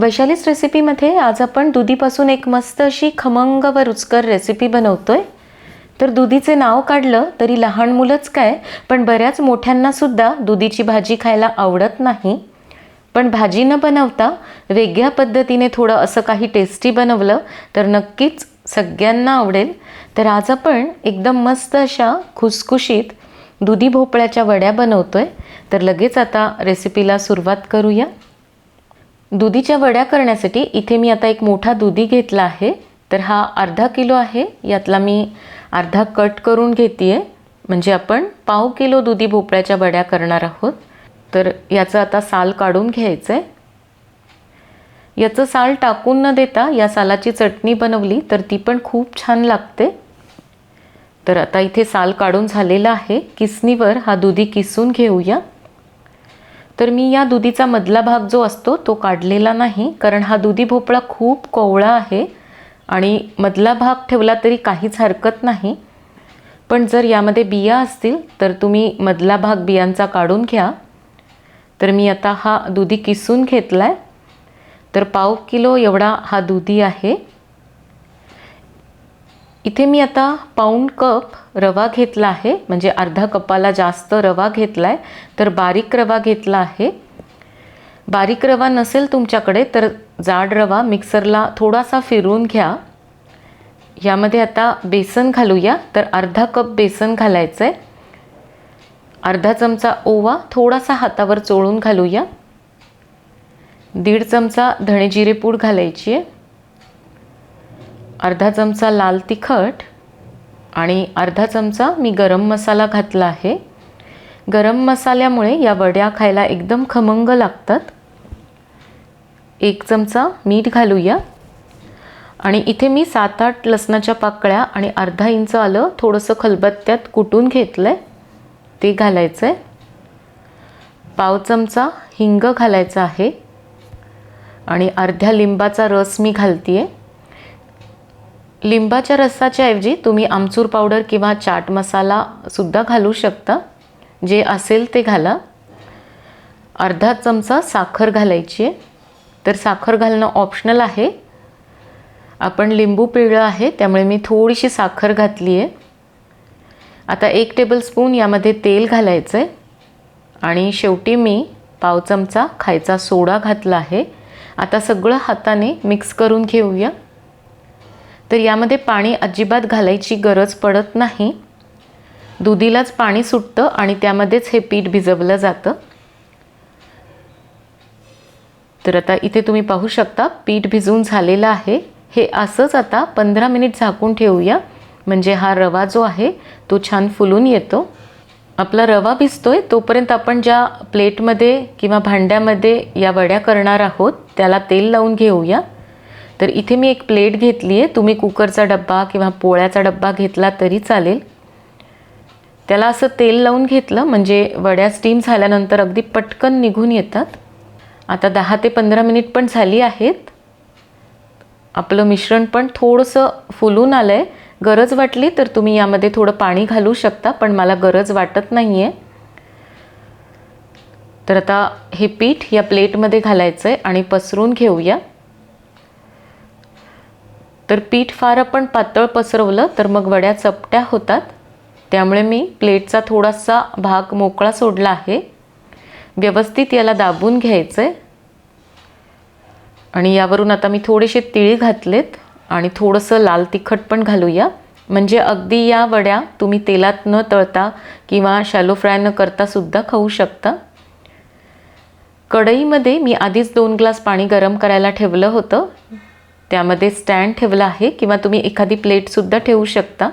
वैशालीच रेसिपीमध्ये आज आपण दुधीपासून एक मस्त अशी खमंग व रुचकर रेसिपी बनवतोय. तर दुधीचे नाव काढलं तरी लहान मुलंच काय पण बऱ्याच मोठ्यांनासुद्धा दुधीची भाजी खायला आवडत नाही. पण भाजी न बनवता वेगळ्या पद्धतीने थोडं असं काही टेस्टी बनवलं तर नक्कीच सगळ्यांना आवडेल. तर आज आपण एकदम मस्त अशा खुसखुशीत दुधी भोपळ्याच्या वड्या बनवतोय. तर लगेच आता रेसिपीला सुरुवात करूया. दुधीच्या वड्या करण्यासाठी इथे मी आता एक मोठा दुधी घेतला आहे. तर हा अर्धा किलो आहे. यातला मी अर्धा कट करून घेते आहे म्हणजे आपण पाव किलो दुधी भोपळ्याच्या वड्या करणार आहोत. तर याचं आता साल काढून घ्यायचं आहे याचं साल टाकून न देता या सालाची चटणी बनवली तर ती पण खूप छान लागते. तर आता इथे साल काढून झालेला आहे. किसनीवर हा दुधी किसून घेऊया. तर मी या दुधीचा मधला भाग जो असतो तो काढलेला नाही कारण हा दुधी भोपळा खूप कोवळा आहे आणि मधला भाग ठेवला तरी काहीच हरकत नाही. पण जर यामध्ये बिया असतील तर तुम्ही मधला भाग बियांचा काढून घ्या. तर मी आता हा दुधी किसून घेतला आहे तर पाव किलो एवढा हा दुधी आहे. इथे मी आता पाऊण कप रवा घेतला आहे. म्हणजे अर्धा कपाला जास्त रवा घेतला आहे तर बारीक रवा घेतला आहे. बारीक रवा नसेल तुमच्याकडे तर जाड रवा मिक्सरला थोडासा फिरवून घ्या. यामध्ये आता बेसन घालूया. तर अर्धा कप बेसन घालायचं आहे अर्धा चमचा ओवा थोडासा हातावर चोळून घालूया. दीड चमचा धणे जिरे पूड घालायची आहे. अर्धा चमचा लाल तिखट आणि अर्धा चमचा मी गरम मसाला घातला आहे. गरम मसाल्यामुळे या वड्या खायला एकदम खमंग लागतात. एक चमचा मीठ घालूया. आणि इथे मी सात आठ लसणाच्या पाकळ्या आणि अर्धा इंच आलं थोडंसं खलबत्त्यात कुटून घेतलं आहे ते घालायचं आहे पाव चमचा हिंग घालायचा आहे. आणि अर्ध्या लिंबाचा रस मी घालते आहे लिंबाच्या रसाच्या ऐवजी तुम्ही आमचूर पावडर किंवा चाट मसालासुद्धा घालू शकता. जे असेल ते घाला. अर्धा चमचा साखर घालायची आहे. तर साखर घालणं ऑप्शनल आहे. आपण लिंबू पिळलं आहे त्यामुळे मी थोडीशी साखर घातली आहे. आता एक टेबलस्पून यामध्ये तेल घालायचं आहे आणि शेवटी मी पाव चमचा खायचा सोडा घातला आहे. आता सगळं हाताने मिक्स करून घेऊया. तर यामध्ये पाणी अजिबात घालायची गरज पडत नाही. दुधीलाच पाणी सुटतं आणि त्यामध्येच हे पीठ भिजवलं जातं. तर आता इथे तुम्ही पाहू शकता पीठ भिजवून झालेलं आहे. हे असंच आता पंधरा मिनिट झाकून ठेवूया. म्हणजे हा रवा जो आहे तो छान फुलून येतो. आपला रवा भिजतोय तोपर्यंत आपण ज्या प्लेटमध्ये किंवा भांड्यामध्ये या वड्या करणार आहोत त्याला तेल लावून घेऊया. तर इथे मी एक प्लेट घेतली आहे. तुम्ही कुकरचा डब्बा किंवा पोळ्याचा डब्बा घेतला तरी चालेल. त्याला असं तेल लावून घेतलं म्हणजे वड्या स्टीम झाल्यानंतर अगदी पटकन निघून येतात. आता दहा ते पंधरा मिनिट पण झाली आहेत. आपलं मिश्रण पण थोडंसं फुलून आलं आहे गरज वाटली तर तुम्ही यामध्ये थोडं पाणी घालू शकता पण मला गरज वाटत नाही आहे तर आता हे पीठ या प्लेटमध्ये घालायचं आहे आणि पसरून घेऊया. तर पीठ फार आपण पातळ पसरवलं तर मग वड्या चपट्या होतात. त्यामुळे मी प्लेटचा थोडासा भाग मोकळा सोडला आहे. व्यवस्थित याला दाबून घ्यायचं आहे आणि यावरून आता मी थोडेसे तिळी घातलेत आणि थोडंसं लाल तिखट पण घालूया. म्हणजे अगदी या वड्या तुम्ही तेलात न तळता किंवा शॅलो फ्राय न करता सुद्धा खाऊ शकता. कढईमध्ये मी आधीच दोन ग्लास पाणी गरम करायला ठेवलं होतं. त्यामध्ये स्टँड ठेवला आहे किंवा तुम्ही एखादी प्लेटसुद्धा ठेवू शकता.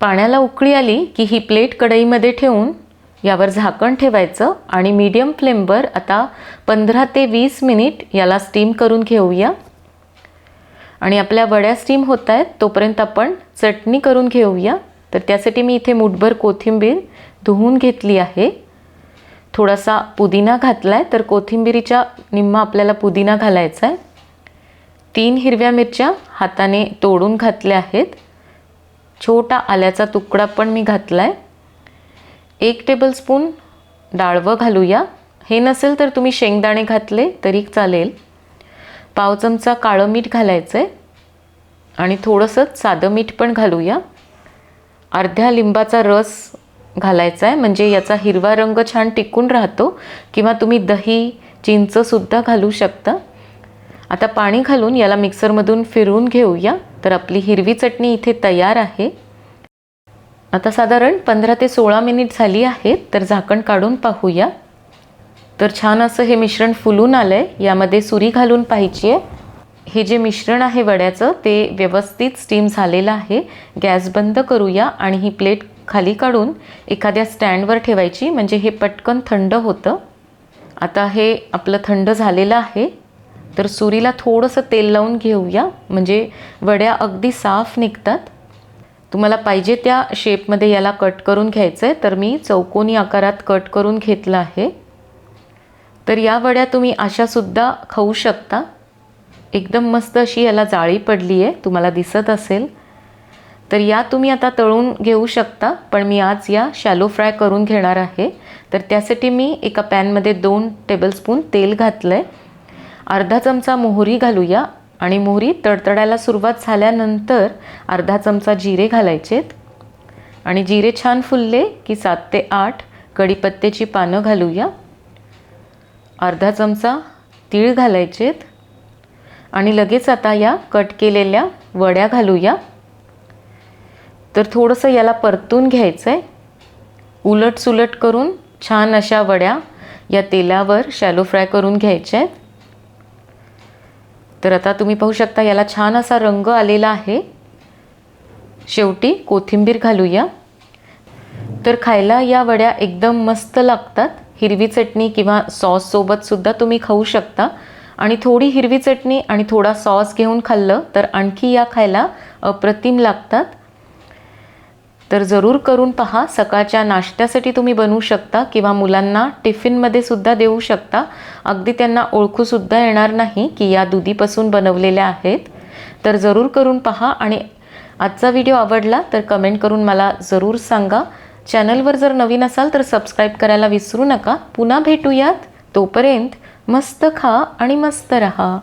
पाण्याला उकळी आली की ही प्लेट कढईमध्ये ठेवून यावर झाकण ठेवायचं आणि मीडियम फ्लेमवर आता पंधरा ते वीस मिनिट याला स्टीम करून घेऊया. आणि आपल्या वड्या स्टीम होत आहेत तोपर्यंत आपण चटणी करून घेऊया. तर त्यासाठी मी इथे मुठभर कोथिंबीर धुवून घेतली आहे. थोडासा पुदिना घातला आहे तर कोथिंबिरीच्या निम्मा आपल्याला पुदिना घालायचा आहे. तीन हिरव्या मिरच्या हाताने तोडून घातल्या आहेत. छोटा आल्याचा तुकडा पण मी घातला आहे एक टेबलस्पून डाळवं घालूया. हे नसेल तर तुम्ही शेंगदाणे घातले तरी चालेल. पाव चमचा काळं मीठ घालायचं आहे आणि थोडंसं साधं मीठ पण घालूया. अर्ध्या लिंबाचा रस घालायचा आहे म्हणजे याचा हिरवा रंग छान टिकून राहतो. किंवा तुम्ही दही चिंचसुद्धा घालू शकता. आता पाणी घालून याला मिक्सरमधून फिरवून घेऊया. तर आपली हिरवी चटणी इथे तयार आहे. आता साधारण पंधरा ते सोळा मिनिट झाली आहेत तर झाकण काढून पाहूया. तर छान असं हे मिश्रण फुलून आलं आहे यामध्ये सुरी घालून पाहिजे. आहे हे जे मिश्रण आहे वड्याचं ते व्यवस्थित स्टीम झालेलं आहे. गॅस बंद करूया आणि ही प्लेट खाली काढून एखाद्या स्टँडवर ठेवायची. म्हणजे हे पटकन थंड होतं. आता हे आपलं थंड झालेलं आहे. तर सुरीला थोडंसं तेल लावून घेऊया. म्हणजे वड्या अगदी साफ निघतात. तुम्हाला पाहिजे त्या शेपमध्ये याला कट करून घ्यायचं आहे तर मी चौकोनी आकारात कट करून घेतलं आहे. तर या वड्या तुम्ही अशासुद्धा खाऊ शकता. एकदम मस्त अशी याला जाळी पडली आहे तुम्हाला दिसत असेल. तर या तुम्ही आता तळून घेऊ शकता. पण मी आज या शॅलो फ्राय करून घेणार आहे. तर त्यासाठी मी एका पॅनमध्ये दोन टेबलस्पून तेल घातलं आहे अर्धा चमचा मोहरी घालूया आणि मोहरी तडतडायला सुरुवात झाल्यानंतर अर्धा चमचा जिरे घालायचेत. आणि जिरे छान फुलले की सात ते आठ कढीपत्त्याची पानं घालूया. अर्धा चमचा तीळ घालायचेत. आणि लगेच आता या कट केलेल्या वड्या घालूया. तर थोडंसं याला परतून घ्यायचं आहे उलट सुलट करून छान अशा वड्या या तेलावर शॅलो फ्राय करून घ्यायच्या आहेत तर आता तुम्ही पाहू शकता याला छान असा रंग आलेला आहे. शेवटी कोथिंबीर घालूया. तर खायला या वड्या एकदम मस्त लागतात. हिरवी चटणी किंवा सॉससोबतसुद्धा तुम्ही खाऊ शकता. आणि थोडी हिरवी चटणी आणि थोडा सॉस घेऊन खाल्लं तर आणखी या खायला अप्रतिम लागतात. तर जरूर करून पहा. सकाळच्या नाश्त्यासाठी तुम्ही बनवू शकता किंवा मुलांना टिफिनमध्ये सुद्धा देऊ शकता. अगदी त्यांना ओळखूसुद्धा येणार नाही की या दुधीपासून बनवलेल्या आहेत. तर जरूर करून पहा आणि आजचा व्हिडिओ आवडला तर कमेंट करून मला जरूर सांगा. चॅनलवर जर नवीन असाल तर सबस्क्राईब करायला विसरू नका. पुन्हा भेटूयात. तोपर्यंत मस्त खा आणि मस्त रहा.